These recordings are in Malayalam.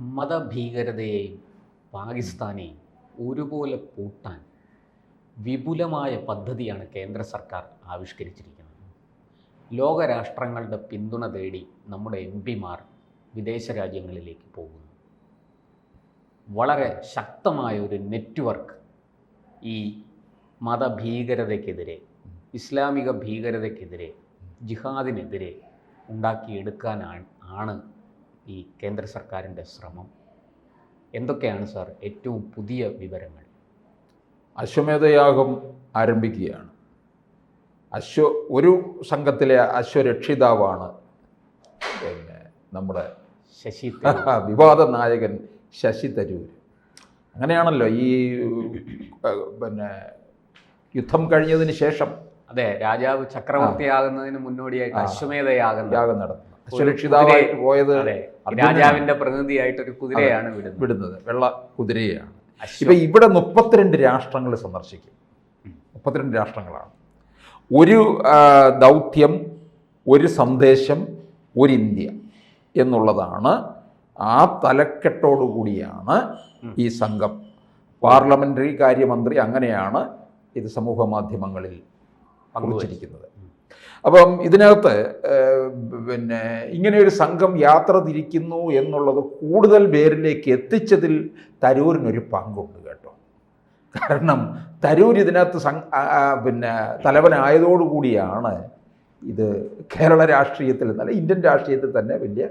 മതഭീകരതയെയും പാകിസ്ഥാനെയും ഒരുപോലെ പൂട്ടാൻ വിപുലമായ പദ്ധതിയാണ് കേന്ദ്ര സർക്കാർ ആവിഷ്കരിച്ചിരിക്കുന്നത്. ലോകരാഷ്ട്രങ്ങളുടെ പിന്തുണ തേടി നമ്മുടെ എം പിമാർ വിദേശ രാജ്യങ്ങളിലേക്ക് പോകുന്നു. വളരെ ശക്തമായ ഒരു നെറ്റ്വർക്ക് ഈ മതഭീകരതയ്ക്കെതിരെ ഇസ്ലാമിക ഭീകരതയ്ക്കെതിരെ ജിഹാദിനെതിരെ ഉണ്ടാക്കിയെടുക്കാനാണ് ആണ് ഈ കേന്ദ്ര സർക്കാരിന്റെ ശ്രമം? എന്തൊക്കെയാണ് സാർ ഏറ്റവും പുതിയ വിവരങ്ങൾ? അശ്വമേധയാഗം ആരംഭിക്കുകയാണ്. അശ്വ ഒരു സംഘത്തിലെ അശ്വരക്ഷിതാവാണ് പിന്നെ നമ്മുടെ ശശി വിവാദ നായകൻ ശശി തരൂർ. അങ്ങനെയാണല്ലോ ഈ പിന്നെ യുദ്ധം കഴിഞ്ഞതിന് ശേഷം അതെ രാജാവ് ചക്രവർത്തിയാകുന്നതിന് മുന്നോടിയായിട്ട് അശ്വമേധയാഗം യാഗം നടത്തുന്നത് അശ്വരക്ഷിതാവായിട്ട് പോയത്. രാജാവിന്റെ പ്രതിനിധിയായിട്ട് ഒരു കുതിരയാണ് വിടുന്നത്. വെള്ള കുതിരയാണ്. ഇപ്പൊ ഇവിടെ മുപ്പത്തിരണ്ട് രാഷ്ട്രങ്ങൾ സന്ദർശിക്കും. മുപ്പത്തിരണ്ട് രാഷ്ട്രങ്ങളാണ്. ഒരു ദൗത്യം ഒരു സന്ദേശം ഒരു ഇന്ത്യ എന്നുള്ളതാണ് ആ തലക്കെട്ടോടു കൂടിയാണ് ഈ സംഘം. പാർലമെന്ററി കാര്യമന്ത്രി അങ്ങനെയാണ് ഇത് സമൂഹ മാധ്യമങ്ങളിൽ കുറിച്ചിരിക്കുന്നത്. അപ്പം ഇതിനകത്ത് പിന്നെ ഇങ്ങനെയൊരു സംഘം യാത്ര തിരിക്കുന്നു എന്നുള്ളത് കൂടുതൽ പേരിലേക്ക് എത്തിച്ചതിൽ തരൂരിനൊരു പങ്കുണ്ട് കേട്ടോ. കാരണം തരൂർ ഇതിനകത്ത് സം പിന്നെ തലവനായതോടുകൂടിയാണ് ഇത് കേരള രാഷ്ട്രീയത്തിൽ എന്നല്ല ഇന്ത്യൻ രാഷ്ട്രീയത്തിൽ തന്നെ വലിയ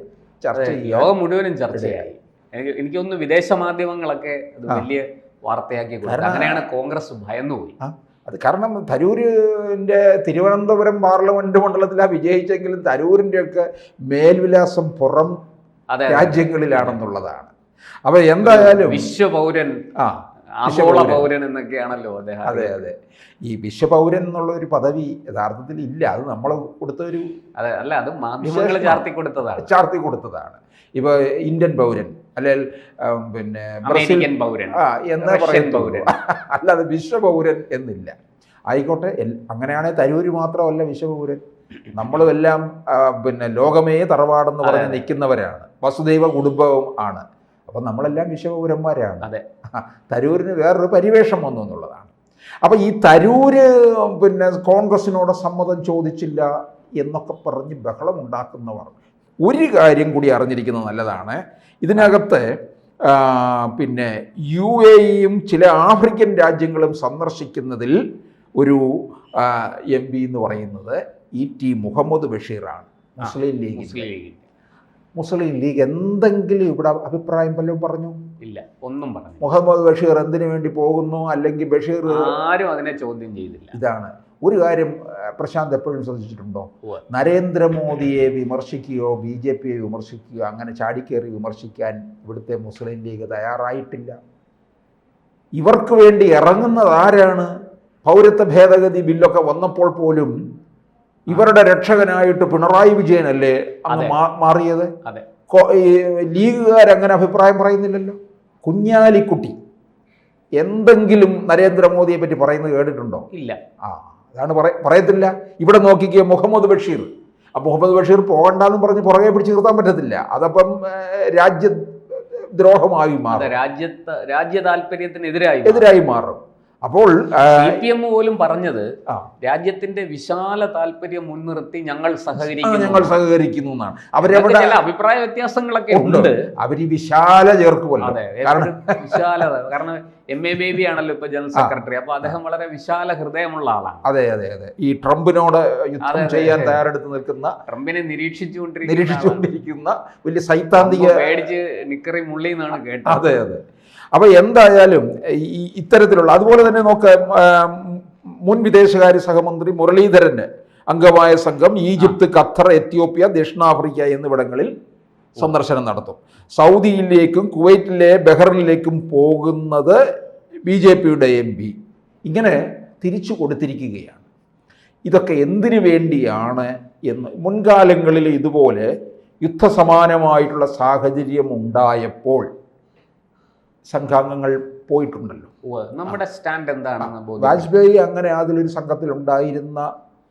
ചർച്ച ലോകം മുഴുവനും ചർച്ചയായി എനിക്ക് എനിക്ക് വിദേശ മാധ്യമങ്ങളൊക്കെ. വലിയ വാർത്തയാക്കി അങ്ങനെയാണ് കോൺഗ്രസ് ഭയന്നുപോയി. അത് കാരണം തരൂരിന്റെ തിരുവനന്തപുരം പാർലമെന്റ് മണ്ഡലത്തിലാണ് വിജയിച്ചെങ്കിലും തരൂരിന്റെയൊക്കെ മേൽവിലാസം പുറം രാജ്യങ്ങളിലാണെന്നുള്ളതാണ്. അപ്പോൾ എന്തായാലും വിശ്വപൗരൻ ആ ആഗോള. പൗരൻ എന്നൊക്കെയാണല്ലോ അദ്ദേഹം അതെ അതെ. ഈ വിശ്വപൗരൻ എന്നുള്ള ഒരു പദവി യഥാർത്ഥത്തിൽ ഇല്ല. അത് നമ്മൾ കൊടുത്ത ഒരു അതെ അല്ല അത് മാധ്യമങ്ങൾ. ചാർത്തി കൊടുത്തതാണ്. ചാർത്തി കൊടുത്തതാണ്. ഇപ്പോൾ ഇന്ത്യൻ പൗരൻ അല്ലെങ്കിൽ പിന്നെ ബ്രസീലിയൻ പൗരൻ. ആ എന്നേ പറയുന്ന? പൗരൻ. അല്ലാതെ വിശ്വപൗരൻ എന്നില്ല. ആയിക്കോട്ടെ എൽ- അങ്ങനെയാണെങ്കിൽ തരൂര് മാത്രമല്ല വിശ്വപൂരൻ. നമ്മളും എല്ലാം പിന്നെ ലോകമേ തറവാടെന്ന് പറഞ്ഞ് നിൽക്കുന്നവരാണ്. വസുദൈവ കുടുംബവും ആണ്. അപ്പം നമ്മളെല്ലാം വിശ്വപൗരന്മാരാണ്. അതെ. തരൂരിന് വേറൊരു പരിവേഷം വന്നു എന്നുള്ളതാണ്. അപ്പം ഈ തരൂര് പിന്നെ കോൺഗ്രസിനോട് സമ്മതം ചോദിച്ചില്ല എന്നൊക്കെ പറഞ്ഞ് ബഹളം ഉണ്ടാക്കുന്നവർ ഒരു കാര്യം കൂടി അറിഞ്ഞിരിക്കുന്നത് നല്ലതാണ്. ഇതിനകത്ത് പിന്നെ യു എയും ചില ആഫ്രിക്കൻ രാജ്യങ്ങളും സന്ദർശിക്കുന്നതിൽ ഒരു എം പി എന്ന് പറയുന്നത് ഇ ടി മുഹമ്മദ് ബഷീറാണ്. Muslim league Muslim league. Muslim league എന്തെങ്കിലും ഇവിടെ അഭിപ്രായം വല്ലതും പറഞ്ഞു? ഇല്ല ഒന്നും പറഞ്ഞു മുഹമ്മദ് ബഷീർ എന്തിനു വേണ്ടി പോകുന്നു? അല്ലെങ്കിൽ ബഷീർ ആരും അതിനെ ചോദ്യം ചെയ്തില്ല. ഇതാണ്. ഒരു കാര്യം പ്രശാന്ത് എപ്പോഴും ശ്രദ്ധിച്ചിട്ടുണ്ടോ. നരേന്ദ്രമോദിയെ വിമർശിക്കുകയോ ബി ജെ പിയെ വിമർശിക്കുകയോ അങ്ങനെ ചാടിക്കേറി വിമർശിക്കാൻ ഇവിടുത്തെ മുസ്ലിം ലീഗ് തയ്യാറായിട്ടില്ല. ഇവർക്ക് വേണ്ടി ഇറങ്ങുന്നത് ആരാണ്? പൗരത്വ ഭേദഗതി ബില്ലൊക്കെ വന്നപ്പോൾ പോലും ഇവരുടെ രക്ഷകനായിട്ട് പിണറായി വിജയനല്ലേ അന്ന് മാറിയത്? ലീഗുകാരങ്ങനെ അഭിപ്രായം പറയുന്നില്ലല്ലോ? കുഞ്ഞാലിക്കുട്ടി. എന്തെങ്കിലും നരേന്ദ്രമോദിയെ പറ്റി പറയുന്നത് കേട്ടിട്ടുണ്ടോ? ഇല്ല. ആ അതാണ് പറ പറയത്തില്ല. ഇവിടെ നോക്കിക്കുക മുഹമ്മദ് ബഷീർ. ആ മുഹമ്മദ് ബഷീർ പോകണ്ടെന്ന് പറഞ്ഞ് പുറകെ പിടിച്ച് നിർത്താൻ പറ്റത്തില്ല. അതപ്പം രാജ്യ ദ്രോഹമായി മാറും. രാജ്യത്ത് രാജ്യ താല്പര്യത്തിനെതിരായി എതിരായി മാറും. അപ്പോൾ സി പി എം പോലും പറഞ്ഞത് രാജ്യത്തിന്റെ വിശാല താല്പര്യം മുൻനിർത്തി ഞങ്ങൾ സഹകരിക്കുന്നു. ഞങ്ങൾ സഹകരിക്കുന്നു എന്നാണ്. അവരവിടെ അഭിപ്രായ വ്യത്യാസങ്ങളൊക്കെ ഉണ്ട്. അവർ അവർ വിശാല ചേർക്കുമല്ലോ. അതെ കാരണം എപ്പോഴും വിശാലത കാരണം എം എ ബേബി ആണല്ലോ ഇപ്പൊ ജനറൽ സെക്രട്ടറി. അപ്പൊ അദ്ദേഹം വളരെ വിശാല ഹൃദയമുള്ള ആളാണ്. അതെ അതെ അതെ. ഈ ട്രംപിനോട് യുദ്ധം. ചെയ്യാൻ തയ്യാറെടുത്ത് നിൽക്കുന്ന ട്രംപിനെ നിരീക്ഷിച്ചുകൊണ്ടിരിക്കുന്ന. നിരീക്ഷിച്ചുകൊണ്ടിരിക്കുന്ന വലിയ സൈദ്ധാന്തിക പേടിച്ച് നിക്കറി മുള്ളി എന്നാണ് കേട്ടത്. അതെ അതെ. അപ്പോൾ എന്തായാലും ഈ ഇത്തരത്തിലുള്ള അതുപോലെ തന്നെ നോക്ക് മുൻ വിദേശകാര്യ സഹമന്ത്രി മുരളീധരന് അംഗമായ സംഘം ഈജിപ്ത് ഖത്തർ എത്യോപ്യ ദക്ഷിണാഫ്രിക്ക എന്നിവിടങ്ങളിൽ സന്ദർശനം നടത്തും. സൗദിയിലേക്കും കുവൈറ്റിലെ ബഹ്റിനിലേക്കും പോകുന്നത് ബി ജെ പിയുടെ എം പി. ഇങ്ങനെ തിരിച്ചു കൊടുത്തിരിക്കുകയാണ്. ഇതൊക്കെ എന്തിനു വേണ്ടിയാണ് എന്ന് മുൻകാലങ്ങളിൽ ഇതുപോലെ യുദ്ധസമാനമായിട്ടുള്ള സാഹചര്യം ഉണ്ടായപ്പോൾ സംഘാംഗങ്ങൾ പോയിട്ടുണ്ടല്ലോ. നമ്മുടെ സ്റ്റാൻഡ് എന്താണെന്ന് ബോധ്യം? വാജ്പേയി അങ്ങനെ അതിലൊരു സംഘത്തിൽ ഉണ്ടായിരുന്ന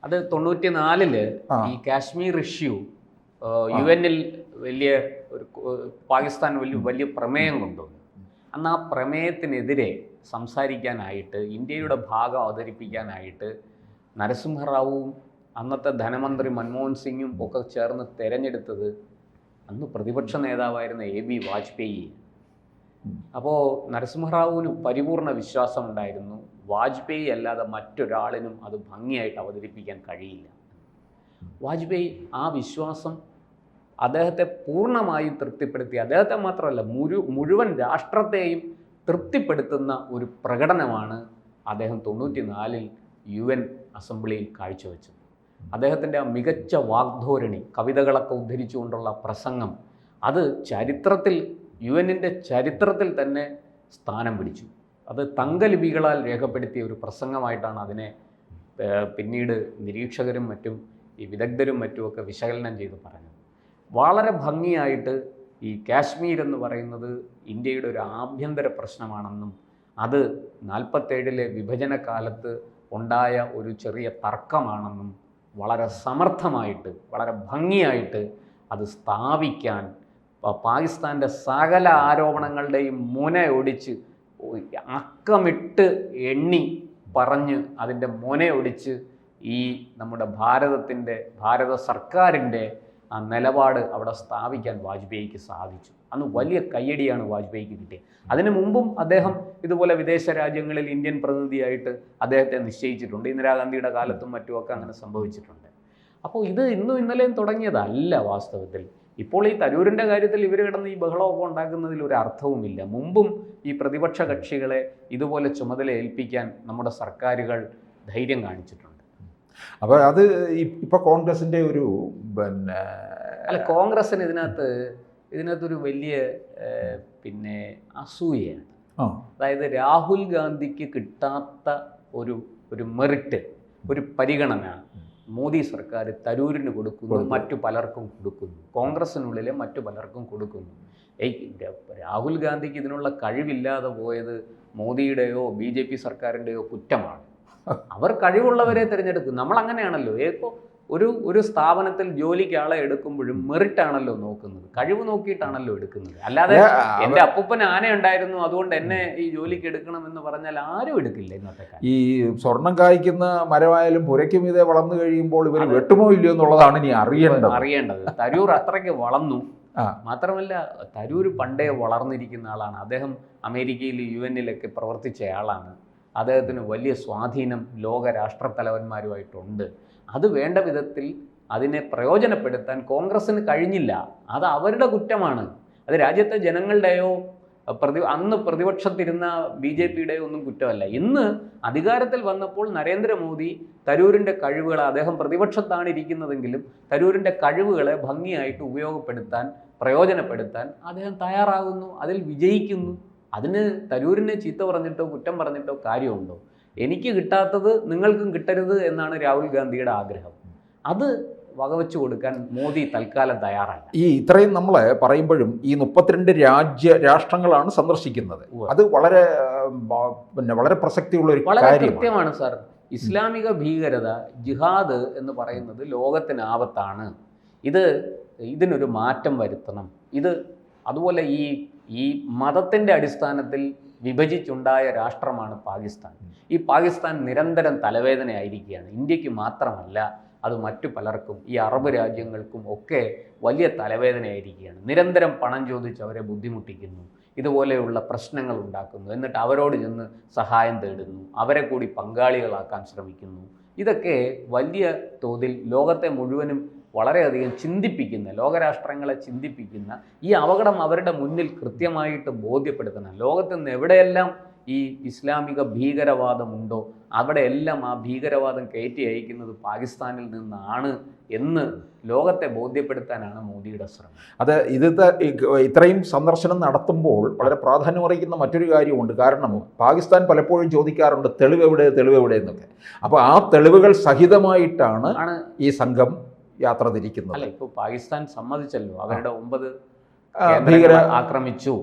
അത് തൊണ്ണൂറ്റി നാലിൽ ഈ കാശ്മീർ ഇഷ്യൂ യു എന്നിൽ വലിയ ഒരു പാകിസ്ഥാൻ വലിയ വലിയ പ്രമേയം കൊണ്ടുവന്നു. അന്ന് ആ പ്രമേയത്തിനെതിരെ സംസാരിക്കാനായിട്ട് ഇന്ത്യയുടെ ഭാഗം അവതരിപ്പിക്കാനായിട്ട് നരസിംഹറാവുവും അന്നത്തെ ധനമന്ത്രി മൻമോഹൻ സിംഗും ഒക്കെ ചേർന്ന് തെരഞ്ഞെടുത്തത് അന്ന് പ്രതിപക്ഷ നേതാവായിരുന്ന എ ബി വാജ്പേയി അപ്പോൾ നരസിംഹറാവുവിന് പരിപൂർണ വിശ്വാസമുണ്ടായിരുന്നു. വാജ്പേയി അല്ലാതെ മറ്റൊരാളിനും അത് ഭംഗിയായിട്ട് അവതരിപ്പിക്കാൻ കഴിയില്ല. വാജ്പേയി ആ വിശ്വാസം അദ്ദേഹത്തെ പൂർണമായും തൃപ്തിപ്പെടുത്തി. അദ്ദേഹത്തെ മാത്രമല്ല മുഴു മുഴുവൻ രാഷ്ട്രത്തെയും തൃപ്തിപ്പെടുത്തുന്ന ഒരു പ്രകടനമാണ് അദ്ദേഹം തൊണ്ണൂറ്റി നാലിൽ യു എൻ അസംബ്ലിയിൽ കാഴ്ചവെച്ചത്. അദ്ദേഹത്തിന്റെ ആ മികച്ച വാഗ്ധോരണി കവിതകളൊക്കെ ഉദ്ധരിച്ചുകൊണ്ടുള്ള പ്രസംഗം അത് ചരിത്രത്തിൽ യു എന്നിന്റെ ചരിത്രത്തിൽ തന്നെ സ്ഥാനം പിടിച്ചു. അത് തങ്കലിപികളാൽ രേഖപ്പെടുത്തിയ ഒരു പ്രസംഗമായിട്ടാണ് അതിനെ പിന്നീട് നിരീക്ഷകരും മറ്റും ഈ വിദഗ്ധരും മറ്റുമൊക്കെ വിശകലനം ചെയ്ത് പറഞ്ഞത്. വളരെ ഭംഗിയായിട്ട് ഈ കാശ്മീർ എന്ന് പറയുന്നത് ഇന്ത്യയുടെ ഒരു ആഭ്യന്തര പ്രശ്നമാണെന്നും അത് നാൽപ്പത്തേഴിലെ വിഭജന കാലത്ത് ഉണ്ടായ ഒരു ചെറിയ തർക്കമാണെന്നും വളരെ സമർത്ഥമായിട്ട് വളരെ ഭംഗിയായിട്ട് അത് സ്ഥാപിക്കാൻ പാകിസ്ഥാന്റെ സകല ആരോപണങ്ങളുടെയും മുന ഒടിച്ച് അക്കമിട്ട് എണ്ണി പറഞ്ഞ് അതിന്റെ മുനയൊടിച്ച് ഈ നമ്മുടെ ഭാരതത്തിന്റെ ഭാരത സർക്കാരിന്റെ ആ നിലപാട് അവിടെ സ്ഥാപിക്കാൻ വാജ്പേയിക്ക് സാധിച്ചു. അന്ന് വലിയ കയ്യടിയാണ് വാജ്പേയിക്ക് കിട്ടിയത്. അതിനു മുമ്പും അദ്ദേഹം ഇതുപോലെ വിദേശ രാജ്യങ്ങളിൽ ഇന്ത്യൻ പ്രതിനിധിയായിട്ട് അദ്ദേഹത്തെ നിശ്ചയിച്ചിട്ടുണ്ട്. ഇന്ദിരാഗാന്ധിയുടെ കാലത്തും മറ്റുമൊക്കെ അങ്ങനെ സംഭവിച്ചിട്ടുണ്ട്. അപ്പോൾ ഇത് ഇന്നും ഇന്നലെയും തുടങ്ങിയതല്ല വാസ്തവത്തിൽ. ഇപ്പോൾ ഈ തരൂരിന്റെ കാര്യത്തിൽ ഇവർ കിടന്ന് ഈ ബഹളമൊക്കെ ഉണ്ടാക്കുന്നതിൽ ഒരു അർത്ഥവുമില്ല മുമ്പും ഈ പ്രതിപക്ഷ കക്ഷികളെ ഇതുപോലെ ചുമതല ഏൽപ്പിക്കാൻ നമ്മുടെ സർക്കാരുകൾ ധൈര്യം കാണിച്ചിട്ടുണ്ട്. അപ്പോൾ അത് ഇപ്പോൾ കോൺഗ്രസിന്റെ ഒരു പിന്നെ അല്ല കോൺഗ്രസ്സിന് ഇതിനകത്ത് ഇതിനകത്തൊരു വലിയ പിന്നെ അസൂയയാണ്. അതായത് രാഹുൽ ഗാന്ധിക്ക് കിട്ടാത്ത ഒരു ഒരു മെറിറ്റ് ഒരു പരിഗണന മോദി സർക്കാർ തരൂരിന് കൊടുക്കുന്നു. മറ്റു പലർക്കും കൊടുക്കുന്നു. കോൺഗ്രസിനുള്ളിലെ മറ്റു പലർക്കും കൊടുക്കുന്നു. രാഹുൽ ഗാന്ധിക്ക് ഇതിനുള്ള കഴിവില്ലാതെ പോയത് മോദിയുടെയോ ബി ജെ പി സർക്കാരിന്റെയോ കുറ്റമാണ്. അവർ കഴിവുള്ളവരെ തിരഞ്ഞെടുക്കും. നമ്മൾ അങ്ങനെയാണല്ലോ ഇപ്പോൾ ഒരു ഒരു സ്ഥാപനത്തിൽ ജോലിക്ക് ആളെ എടുക്കുമ്പോഴും മെറിറ്റ് ആണല്ലോ നോക്കുന്നത്. കഴിവ് നോക്കിയിട്ടാണല്ലോ എടുക്കുന്നത്. അല്ലാതെ എന്റെ അപ്പൂപ്പൻ ആന ഉണ്ടായിരുന്നു അതുകൊണ്ട് എന്നെ ഈ ജോലിക്ക് എടുക്കണം എന്ന് പറഞ്ഞാൽ ആരും എടുക്കില്ല ഇന്നത്തെ ഈ സ്വർണം കായ്ക്കുന്ന മരമായാലും പുരയ്ക്കും ഇതേ വളർന്നു കഴിയുമ്പോൾ ഇവർ വെട്ടുമോ ഇല്ലയോ എന്നുള്ളതാണ് ഇനി അറിയേണ്ടത്. അറിയേണ്ടത്. തരൂർ അത്രയ്ക്ക് വളർന്നു. മാത്രമല്ല തരൂർ പണ്ടേ വളർന്നിരിക്കുന്ന ആളാണ്. അദ്ദേഹം അമേരിക്കയിൽ യു എന്നിലൊക്കെ പ്രവർത്തിച്ച ആളാണ്. അദ്ദേഹത്തിന് വലിയ സ്വാധീനം ലോക രാഷ്ട്രത്തലവന്മാരുമായിട്ടുണ്ട്. അത് വേണ്ട വിധത്തിൽ അതിനെ പ്രയോജനപ്പെടുത്താൻ കോൺഗ്രസ്സിന് കഴിഞ്ഞില്ല. അത് അവരുടെ കുറ്റമാണ്. അത് രാജ്യത്തെ ജനങ്ങളുടെയോ പ്രതി അന്ന് പ്രതിപക്ഷത്തിരുന്ന ബി ജെ പിയുടെയോ ഒന്നും കുറ്റമല്ല. ഇന്ന് അധികാരത്തിൽ വന്നപ്പോൾ നരേന്ദ്രമോദി തരൂരിന്റെ കഴിവുകൾ അദ്ദേഹം പ്രതിപക്ഷത്താണ് ഇരിക്കുന്നതെങ്കിലും തരൂരിന്റെ കഴിവുകളെ ഭംഗിയായിട്ട് ഉപയോഗപ്പെടുത്താൻ പ്രയോജനപ്പെടുത്താൻ അദ്ദേഹം തയ്യാറാകുന്നു. അതിൽ വിജയിക്കുന്നു. അതിന് തരൂരിനെ ചീത്ത പറഞ്ഞിട്ടോ കുറ്റം പറഞ്ഞിട്ടോ കാര്യമുണ്ടോ? എനിക്ക് കിട്ടാത്തത് നിങ്ങൾക്കും കിട്ടരുത് എന്നാണ് രാഹുൽ ഗാന്ധിയുടെ ആഗ്രഹം. അത് വകവെച്ചു കൊടുക്കാൻ മോദി തൽക്കാലം തയ്യാറല്ല. ഈ ഇത്രയും നമ്മൾ പറയുമ്പോഴും ഈ മുപ്പത്തിരണ്ട് രാജ്യ രാഷ്ട്രങ്ങളാണ് സന്ദർശിക്കുന്നത്. അത് വളരെ പിന്നെ വളരെ പ്രസക്തിയുള്ള ഒരു വളരെ കൃത്യമാണ് സാർ. ഇസ്ലാമിക ഭീകരത ജിഹാദ് എന്ന് പറയുന്നത് ലോകത്തിന് ആപത്താണ്. ഇത് ഇതിനൊരു മാറ്റം വരുത്തണം. ഇത് അതുപോലെ ഈ ഈ മതത്തിന്റെ അടിസ്ഥാനത്തിൽ വിഭജിച്ചുണ്ടായ രാഷ്ട്രമാണ് പാകിസ്ഥാൻ. ഈ പാകിസ്ഥാൻ നിരന്തരം തലവേദനയായിരിക്കുകയാണ്. ഇന്ത്യയ്ക്ക് മാത്രമല്ല അത് മറ്റു പലർക്കും ഈ അറബ് രാജ്യങ്ങൾക്കും ഒക്കെ വലിയ തലവേദനയായിരിക്കുകയാണ്. നിരന്തരം പണം ചോദിച്ച് അവരെ ബുദ്ധിമുട്ടിക്കുന്നു. ഇതുപോലെയുള്ള പ്രശ്നങ്ങൾ ഉണ്ടാക്കുന്നു. എന്നിട്ട് അവരോട് ചെന്ന് സഹായം തേടുന്നു. അവരെ കൂടി പങ്കാളികളാക്കാൻ ശ്രമിക്കുന്നു. ഇതൊക്കെ വലിയ തോതിൽ ലോകത്തെ മുഴുവനും വളരെയധികം ചിന്തിപ്പിക്കുന്ന ലോകരാഷ്ട്രങ്ങളെ ചിന്തിപ്പിക്കുന്ന ഈ അപകടം അവരുടെ മുന്നിൽ കൃത്യമായിട്ട് ബോധ്യപ്പെടുത്തുന്ന ലോകത്ത് നിന്ന് എവിടെയെല്ലാം ഈ ഇസ്ലാമിക ഭീകരവാദമുണ്ടോ അവിടെയെല്ലാം ആ ഭീകരവാദം കയറ്റി അയക്കുന്നത് പാകിസ്ഥാനിൽ നിന്നാണ് എന്ന് ലോകത്തെ ബോധ്യപ്പെടുത്താനാണ് മോദിയുടെ ശ്രമം. അത് ഇത് ഇത്രയും സന്ദർശനം നടത്തുമ്പോൾ വളരെ പ്രാധാന്യം അറിയിക്കുന്ന മറ്റൊരു കാര്യമുണ്ട്. കാരണം പാകിസ്ഥാൻ പലപ്പോഴും ചോദിക്കാറുണ്ട് തെളിവ് എവിടെ തെളിവ് എവിടെ എന്നൊക്കെ. അപ്പോൾ ആ തെളിവുകൾ സഹിതമായിട്ടാണ് ഈ സംഘം യാത്ര തിരിക്കുന്നത്. അല്ല ഇപ്പോൾ പാകിസ്ഥാൻ സമ്മതിച്ചല്ലോ. അവരുടെ ഒമ്പത് ഭീകര ആക്രമിച്ചു.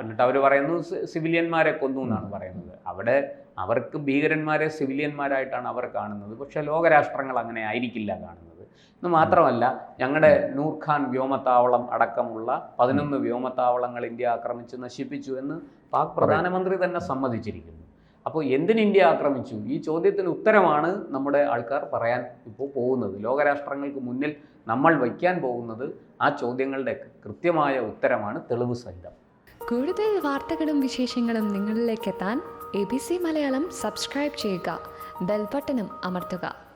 എന്നിട്ട് അവർ പറയുന്നു സിവിലിയന്മാരെ കൊന്നു എന്നാണ് പറയുന്നത്. അവിടെ അവർക്ക് ഭീകരന്മാരെ സിവിലിയന്മാരായിട്ടാണ് അവർ കാണുന്നത്. പക്ഷേ ലോകരാഷ്ട്രങ്ങൾ അങ്ങനെ ആയിരിക്കില്ല കാണുന്നത്. എന്ന് മാത്രമല്ല ഞങ്ങളുടെ നൂർഖാൻ വ്യോമത്താവളം അടക്കമുള്ള പതിനൊന്ന് വ്യോമത്താവളങ്ങൾ ഇന്ത്യ ആക്രമിച്ച് നശിപ്പിച്ചു എന്ന് പാക് പ്രധാനമന്ത്രി തന്നെ സമ്മതിച്ചിരിക്കുന്നു. അപ്പോൾ എന്തിന് ഇന്ത്യ ആക്രമിച്ചു? ഈ ചോദ്യത്തിന് ഉത്തരമാണ് നമ്മുടെ ആൾക്കാർ പറയാൻ ഇപ്പോൾ പോകുന്നത്. ലോകരാഷ്ട്രങ്ങൾക്ക് മുന്നിൽ നമ്മൾ വയ്ക്കാൻ പോകുന്നത് ആ ചോദ്യങ്ങളുടെ കൃത്യമായ ഉത്തരമാണ് തെളിവ് സഹിതം. കൂടുതൽ വാർത്തകളും വിശേഷങ്ങളും നിങ്ങളിലേക്ക് എത്താൻ A B C Malayalam subscribe ചെയ്യുക. ബെൽബട്ടനും അമർത്തുക.